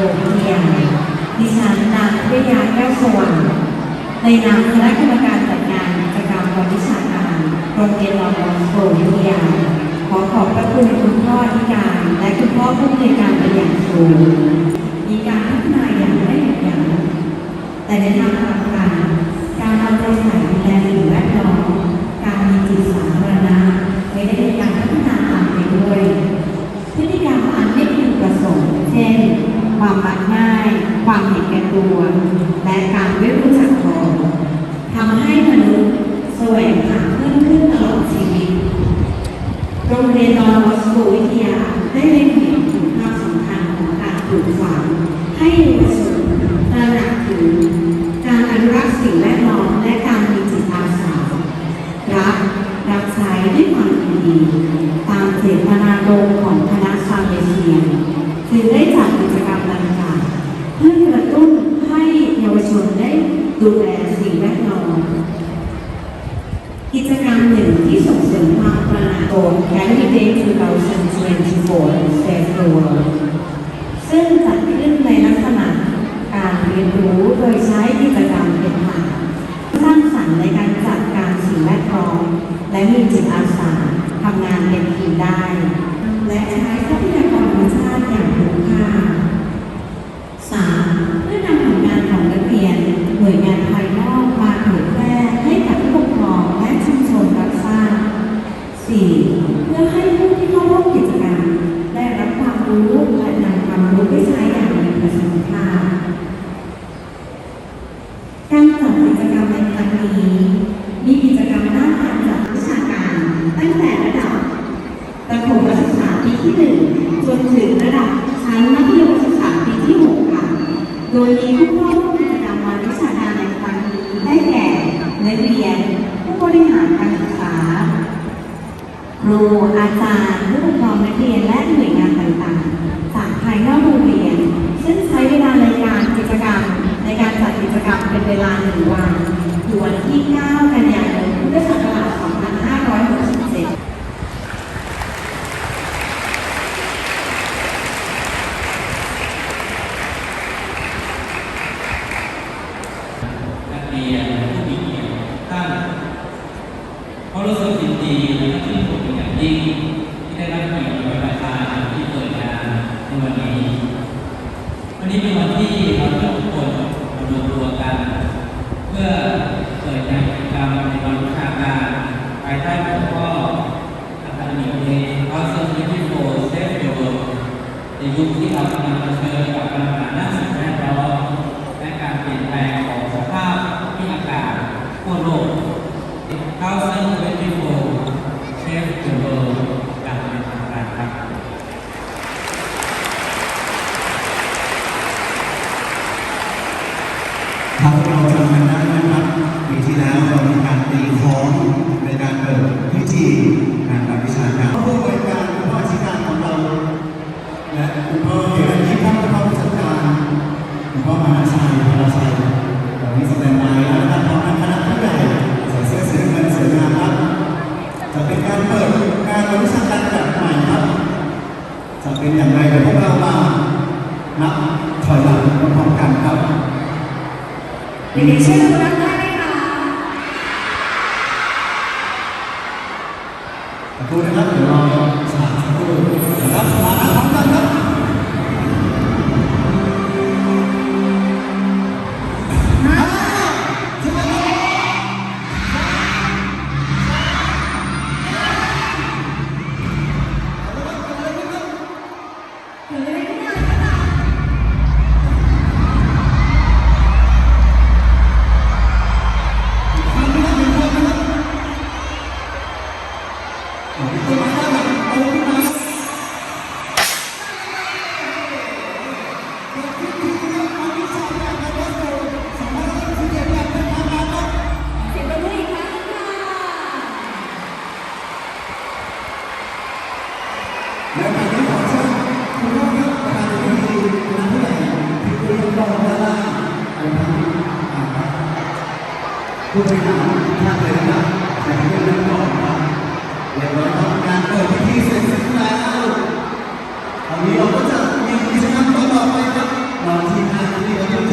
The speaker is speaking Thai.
ดอนบอสโกวิทยาดิฉันนางพิยาแก้วสว่างในนามคณะกรรมการจัดงานกิจกรรมวันวิชาการโรงเรียนรอมอสโกวิทยา ขอขอบพระคุณคุณพ่อที่การและคุณพ่อผู้ในการเป็นอย่างสูงมีการพัฒนาอย่างไม่หยุดยั้งแต่ในทางความเอาใจใส่ดูแลสิ่งแวดล้อมการมีจิตสาธารณะไม่ได้มีการพัฒนาตามไปด้วย พฤติกรรมอันไม่พึงประสงค์ เช่น ความมักง่าย ความเห็นแก่ตัว และการไม่รู้จักพอทำให้มนุษย์แสวงหาเพิ่มขึ้นตลอดชีวิต โรงเรียนดอนบอสโกวิทยาได้เล็งเห็นถึงความสำคัญของการปลูกฝังให้เยาวชนตระหนักถึงการอนุรักษ์สิ่งแวดล้อมและการมีจิตอาสารักรับใช้ด้วยความยินดี ตามเจตนารมณ์ของคณะชาวเอเชียจึงได้จัดกิจกรรมดังกล่าวเพื่อกระตุ้นให้เยาวชนไดูแลสิ่งแวดล้อมกิจกรรมหนึ่งที่ส่งเสริมความตระหนักตน Academy Day 2024 Save the World ซึ่งจัดขึ้นในลักษณะการเรียนรู้โดยใช้กิจกรรมเป็นฐานสร้างสรรค์ในการจัดการสิ่งแวดล้อมและมีจิตอาสาทำงานเป็นทีมได้ และใช้ทรัพยากรธรรมชาติอย่างคุ้มค่า สามเพื่อนำผลงานของนัก เรียนหน่วยงานภายนอกมาเผยแพร่ให้กับผู้ปกครองและชุมชนรับทราบสี่เพื่อให้ผู้ที่เข้าร่วมกิจกรรม ได้รับความรู้และนำความรู้ไปใช้อย่างมีประสิทธิภาพการจัดกิจกรรมในครั้งนี้ มีกิจกรรมด้านการจัดวิชาการ ตั้งแต่ระดับประถมศึกษาปีที่หนึ่งจนถึงระดับชั้นมัธยมศึกษาปีที่หกค่ะ โดยมีผู้เข้าร่วมกิจกรรมวันวิชาการในครั้งนี้ได้แก่นักเรียน ผู้บริหารการศึกษา ครูอาจารย์ผู้ปกครองนักเรียนและหน่วยงานต่างๆ จากภายนอกโรงเรียน ซึ่งใช้เวลาในการกิจกรรม ในการจัดกิจกรรมเป็นเวลาหนึ่งวันคือวันที่ 9 กันยายนพุทธศักราช 2567 นักเรียนผู้มีเกียรติท่านเขา รู้สึกยินดีและก็ชื่นชมเป็นอย่างยิ่งที่ได้รับเกียรติเป็นประธานที่เปิดงานในวันนี้ วันนี้เป็นวันที่เราทุกคนมารวมตัวกัน เพื่อเปิดงานกิจกรรมในวันวิชาการภายใต้หัวข้อ Academic Day 2024 Save the World ในยุคที่เรากำลังเผชิญกับปัญหาด้าสงแวดล้อมและการเปลี่ยนแปลงของสภาพที่อากาศทั่วโลก 2024 Save the World อย่างเป็นทางการครับ ครับเราจำกันได้นะครับปีที่แล้วเรามีการตีของในการเปิดพิธีงานวิชา เป็นอย่างไรเดี๋ยวพวกเรามานับถอยหลังพร้อมๆกันครับเด็กๆช่วยกันรับได้ไหมคะขอโทษนะครับเดี๋ยว และกาต่เชิญคุอครับประธานเวทีคณะผู้ที่คุณลุงบอลดาราของทางผู้บริารท่าเลยนะบแต่ที่เองของเรียบรอการเปิดพิธีเสร็จนแล้วตอนนี้เราก็จะมีกิจกรรมต่อไปครับเราทีมงางที่เรา